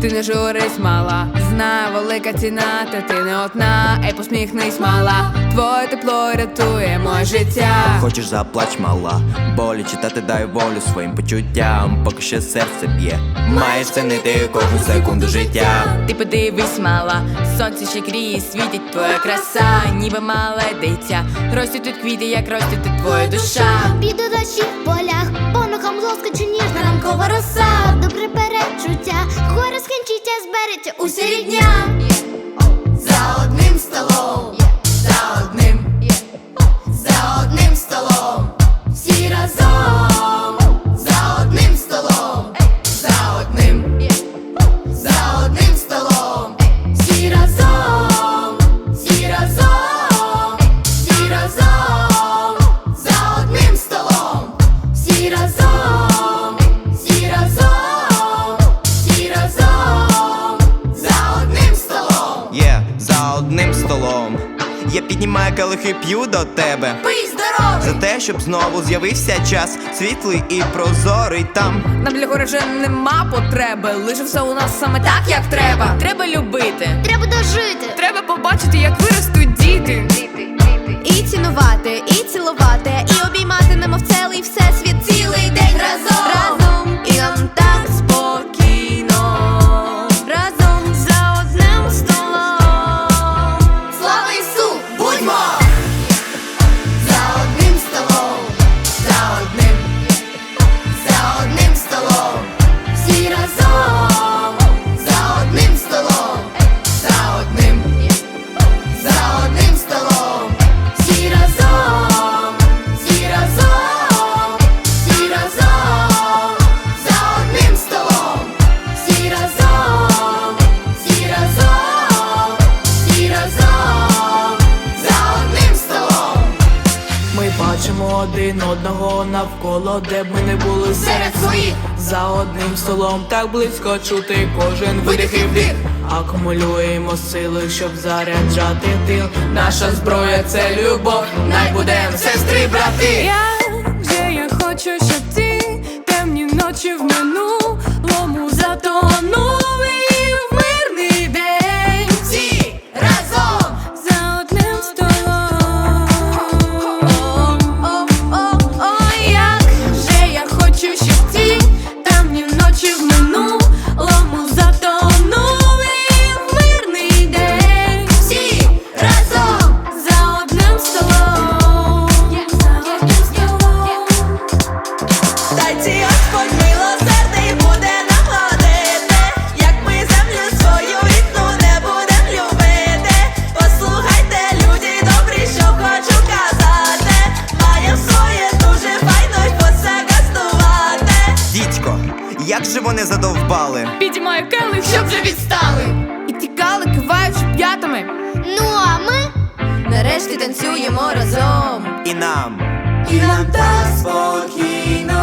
Ти не журись, мала, знаю, велика ціна, та ти не одна, ей посміхнись, мала. Твоє тепло рятує моє життя. Хочеш заплач, мала, болі читати дай волю своїм почуттям, поки ще серце б'є. Маєш цінити кожну секунду життя. Ти подивись, мала, сонце ще гріє, світить твоя краса, ніби мале дитя. Ростуть тут квіти, як ростить тут твоя душа. Піду дощі в полях, по ногам лоскоче ніжна ранкова роса. Усі одним столом. Я піднімаю калихи п'ю до тебе. Пий здоровий! За те, щоб знову з'явився час світлий і прозорий там. Нам для горя вже нема потреби, лише все у нас саме так, як треба. Треба любити, Треба дожити. треба побачити, як виростуть діти. Бачимо один одного навколо, де б ми не були Серед своїх за одним столом, так близько чути кожен видих і вдих. Акумулюємо сили, щоб заряджати тил. Наша зброя це любов, най будем сестри, брати. Я вже я хочу, щоб ті Дідько, як же вони задовбали? Підіймаю келих, Щоб вже відстали. і тікали, киваючи п'ятами. Ну а ми Нарешті танцюємо разом. І нам. І нам так спокійно.